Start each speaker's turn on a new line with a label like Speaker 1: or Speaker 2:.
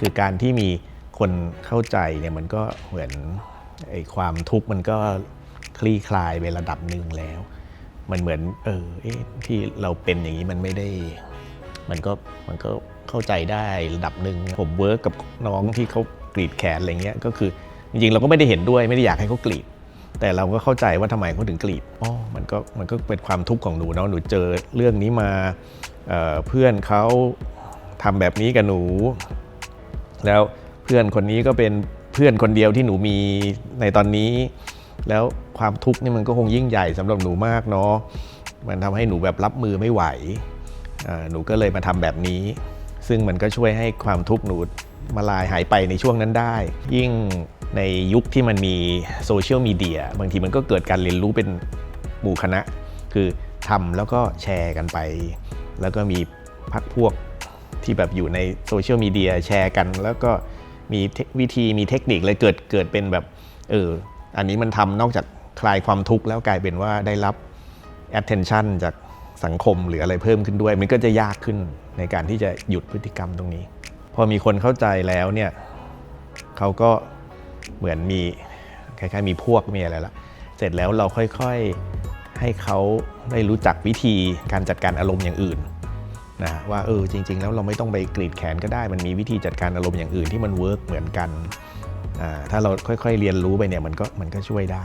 Speaker 1: คือการที่มีคนเข้าใจเนี่ยมันก็เหมือนไอ้ความทุกข์มันก็คลี่คลายไประดับหนึ่งแล้ว มันเหมือนเออเอ๊ะที่เราเป็นอย่างนี้มันไม่ได้มันก็มันก็เข้าใจได้ระดับหนึ่งผมเวิร์กกับน้องที่เขากรีดแขนอะไรเงี้ยก็คือจริงๆเราก็ไม่ได้เห็นด้วยไม่ได้อยากให้เขากรีด แต่เราก็เข้าใจว่าทำไมเขาถึงกรีดอ๋อมันก็มันก็เป็นความทุกข์ของหนูเนาะหนูเจอเรื่องนี้มาเออเพื่อนเขาทำแบบนี้กับหนู แล้วเพื่อนคนนี้ก็เป็นเพื่อนคนเดียวที่หนูมีในตอนนี้ แล้วความทุกข์นี่มันก็คงยิ่งใหญ่สำหรับหนูมากเนาะมันทำให้หนูแบบรับมือไม่ไหว หนูก็เลยมาทำแบบนี้ ซึ่งมันก็ช่วยให้ความทุกข์หนูมาลายหายไปในช่วงนั้นได้ ยิ่งในยุคที่มันมีโซเชียลมีเดียบางทีมันก็เกิดการเรียนรู้เป็นหมู่คณะ คือทำแล้วก็แชร์กันไป แล้วก็มีพักพวก ที่แบบอยู่ในโซเชียลมีเดียแชร์กัน แล้วก็มีวิธีมีเทคนิคเลยเกิดเกิดเป็นแบบเอออันนี้มันทำนอกจากคลายความทุกข์แล้วกลายเป็นว่าได้รับ attention จากสังคมหรืออะไรเพิ่มขึ้นด้วย มันก็จะยากขึ้นในการที่จะหยุดพฤติกรรมตรงนี้ พอมีคนเข้าใจแล้วเนี่ยเขาก็เหมือนมีคล้ายๆมีพวกมีอะไรละเสร็จแล้วเราค่อยๆให้เขาได้รู้จักวิธีการจัดการอารมณ์อย่างอื่น นะว่าเออจริง ๆ แล้วเราไม่ต้องไปกรีดแขนก็ได้ มันมีวิธีจัดการอารมณ์อย่างอื่นที่มันเวิร์กเหมือนกัน ถ้าเราค่อยๆเรียนรู้ไปเนี่ยมันก็มันก็ช่วยได้